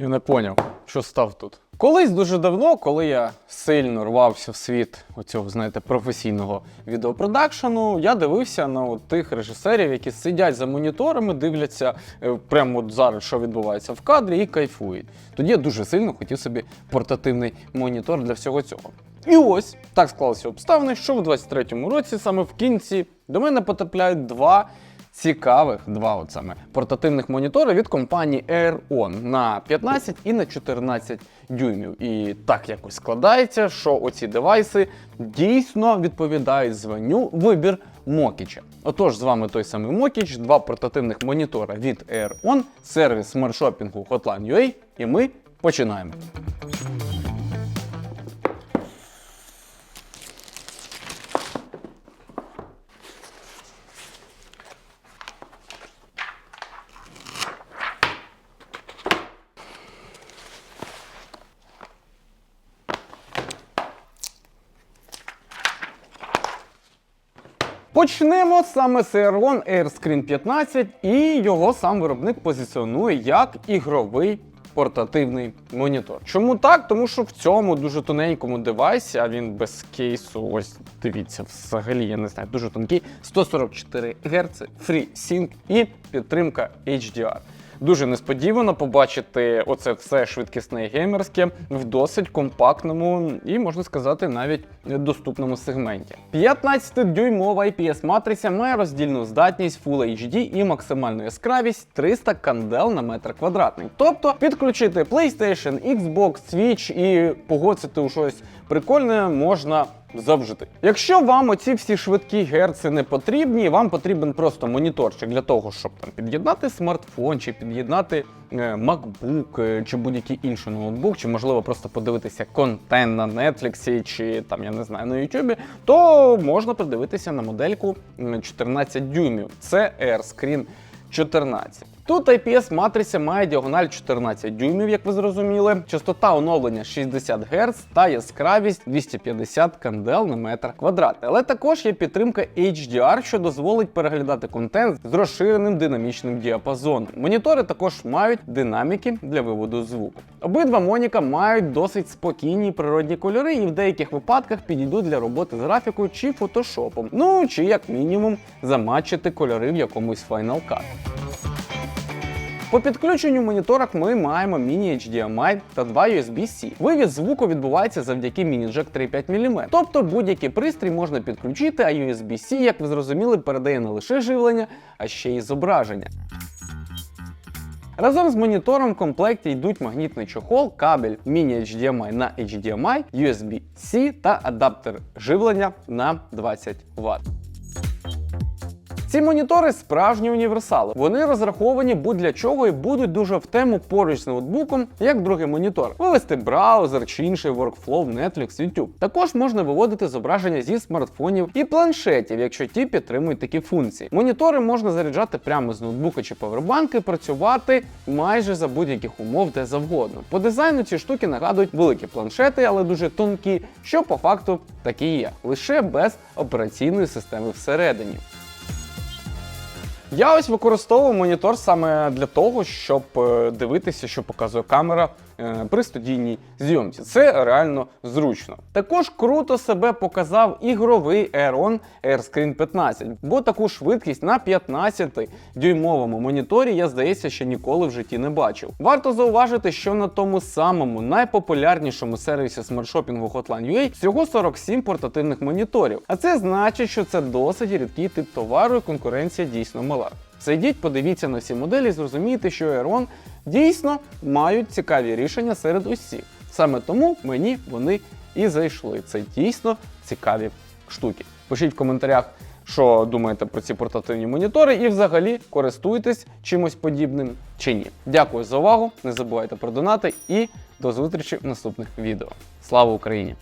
Я не поняв, що став тут. Колись дуже давно, коли я сильно рвався в світ оцього, знаєте, професійного відеопродакшену, я дивився на от тих режисерів, які сидять за моніторами, дивляться е, прямо от зараз, що відбувається в кадрі, і кайфують. Тоді я дуже сильно хотів собі портативний монітор для всього цього. І ось так склалися обставини, що в 23-му році, саме в кінці, до мене потрапляють два цікавих два от саме портативних монітори від компанії Aeron на 15 і на 14 дюймів. І так якось складається, що оці девайси дійсно відповідають званню вибір Мокіча. Отож, з вами той самий Мокіч, два портативних монітора від Aeron, сервіс смартшопінгу Hotline.ua, і ми починаємо. Почнемо саме з Aeron AirScreen 15, і його сам виробник позиціонує як ігровий портативний монітор. Чому так? Тому що в цьому дуже тоненькому девайсі, а він без кейсу, ось дивіться, взагалі, я не знаю, дуже тонкий, 144 Гц, FreeSync і підтримка HDR. Дуже несподівано побачити оце все швидкісне геймерське в досить компактному і, можна сказати, навіть доступному сегменті. 15-дюймова IPS матриця має роздільну здатність Full HD і максимальну яскравість 300 кандел на метр квадратний. Тобто підключити PlayStation, Xbox, Switch і погодити у щось прикольне можна завжди. Якщо вам оці всі швидкі герци не потрібні, вам потрібен просто моніторчик для того, щоб там під'єднати смартфон, чи під'єднати е, MacBook, е, чи будь-який інший ноутбук, чи можливо просто подивитися контент на Netflix, чи там я не знаю на YouTube, то можна придивитися на модельку 14 дюймів. Це AirScreen 14. Тут IPS матриця має діагональ 14 дюймів, як ви зрозуміли, частота оновлення 60 Гц та яскравість 250 кандел на метр квадратний. Але також є підтримка HDR, що дозволить переглядати контент з розширеним динамічним діапазоном. Монітори також мають динаміки для виводу звуку. Обидва моніка мають досить спокійні природні кольори, і в деяких випадках підійдуть для роботи з графікою чи фотошопом. Ну чи як мінімум заматчити кольори в якомусь Final Cut. По підключенню в моніторах ми маємо міні-HDMI та два USB-C. Вивід звуку відбувається завдяки міні-джек 3,5 мм. Тобто будь-який пристрій можна підключити, а USB-C, як ви зрозуміли, передає не лише живлення, а ще й зображення. Разом з монітором в комплекті йдуть магнітний чохол, кабель міні-HDMI на HDMI, USB-C та адаптер живлення на 20 Вт. Ці монітори справжні універсали. Вони розраховані будь-для чого і будуть дуже в тему поруч з ноутбуком, як другий монітор. Вивести браузер чи інший workflow в Netflix, YouTube. Також можна виводити зображення зі смартфонів і планшетів, якщо ті підтримують такі функції. Монітори можна заряджати прямо з ноутбука чи павербанки, працювати майже за будь-яких умов де завгодно. По дизайну ці штуки нагадують великі планшети, але дуже тонкі, що по факту такі і є, лише без операційної системи всередині. Я ось використовую монітор саме для того, щоб е, дивитися, що показує камера е, при студійній зйомці. Це реально зручно. Також круто себе показав ігровий Aeron AirScreen 15, бо таку швидкість на 15-дюймовому моніторі я, здається, ще ніколи в житті не бачив. Варто зауважити, що на тому самому найпопулярнішому сервісі смартшопінгу Hotline.ua всього 47 портативних моніторів. А це значить, що це досить рідкий тип товару і конкуренція дійсно мала. Зайдіть, подивіться на всі моделі і зрозумієте, що Aeron дійсно мають цікаві рішення серед усіх. Саме тому мені вони і зайшли. Це дійсно цікаві штуки. Пишіть в коментарях, що думаєте про ці портативні монітори, і взагалі користуєтесь чимось подібним чи ні. Дякую за увагу. Не забувайте про донати і до зустрічі в наступних відео. Слава Україні!